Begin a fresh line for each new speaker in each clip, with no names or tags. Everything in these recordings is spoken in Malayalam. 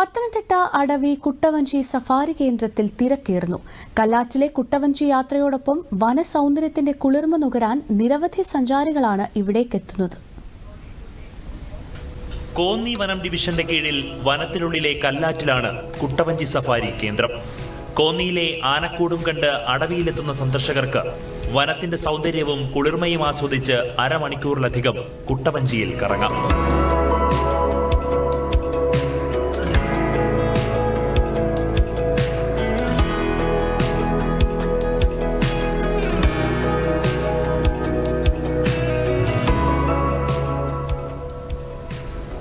പത്തനംതിട്ട അടവി കുട്ടവഞ്ചി സഫാരി കേന്ദ്രത്തിൽ തിരക്കേറുന്നു. കല്ലാറ്റിലെ കുട്ടവഞ്ചി യാത്രയോടൊപ്പം വനസൗന്ദര്യത്തിന്റെ കുളിർമ നുകരാൻ നിരവധി സഞ്ചാരികളാണ് ഇവിടേക്കെത്തുന്നത്.
കോന്നി വനം ഡിവിഷന്റെ കീഴിൽ വനത്തിനുള്ളിലെ കല്ലാറ്റിലാണ് കുട്ടവഞ്ചി സഫാരി കേന്ദ്രം. കോന്നിയിലെ ആനക്കൂടും കണ്ട് അടവിയിലെത്തുന്ന സന്ദർശകർക്ക് വനത്തിന്റെ സൗന്ദര്യവും കുളിർമയും ആസ്വദിച്ച് അരമണിക്കൂറിലധികം കുട്ടവഞ്ചിയിൽ കറങ്ങാം.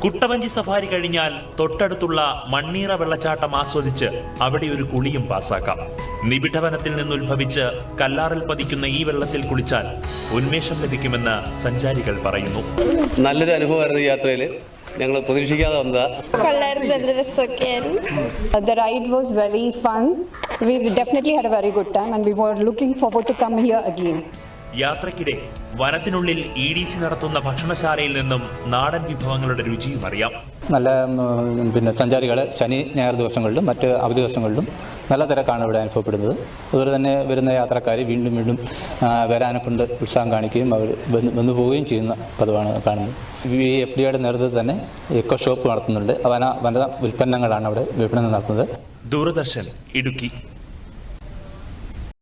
കുട്ടവഞ്ചി സഫാരി കഴിഞ്ഞാൽ തൊട്ടടുത്തുള്ള മണ്ണീറ വെള്ളച്ചാട്ടം ആസ്വദിച്ച് അവിടെ ഒരു കുളിയും പാസാക്കാം നിബിഡവനത്തിൽ നിന്നുത്ഭവിച്ച് കല്ലാറിൽ പതിക്കുന്ന ഈ വെള്ളത്തിൽ കുളിച്ചാൽ ഉന്മേഷം ലഭിക്കുമെന്ന് സഞ്ചാരികൾ പറയുന്നു.
നല്ലൊരു അനുഭവമായിരുന്നു യാത്രയിൽ ഞങ്ങൾ പ്രതീക്ഷിക്കാതെ വന്നതാ.
The ride was very fun. We definitely had a very good time and we were looking forward to come here again.
യാത്രക്കിടെ വനത്തിനുള്ളിൽ ഇ ഡി സി നടത്തുന്ന ഭക്ഷണശാലയിൽ നിന്നും നാടൻ വിഭവങ്ങളുടെ രുചിയും അറിയാം.
നല്ല പിന്നെ സഞ്ചാരികൾ ശനി ഞായർ ദിവസങ്ങളിലും മറ്റ് അവധി ദിവസങ്ങളിലും നല്ല തിരക്കാണ് ഇവിടെ അനുഭവപ്പെടുന്നത്. അതുപോലെ തന്നെ വരുന്ന യാത്രക്കാർ വീണ്ടും വീണ്ടും വരാനെ കൊണ്ട് ഉത്സാഹം കാണിക്കുകയും അവർ വന്നു പോവുകയും ചെയ്യുന്ന പതിവാണ് കാണുന്നത്. ഈ എഫ് ഡി ഐയുടെ നേതൃത്വത്തിൽ തന്നെ എക്കോ ഷോപ്പ് നടത്തുന്നുണ്ട്. വന വന ഉൽപ്പന്നങ്ങളാണ് അവിടെ വിപണനം നടത്തുന്നത്.
ദൂരദർശൻ ഇടുക്കി.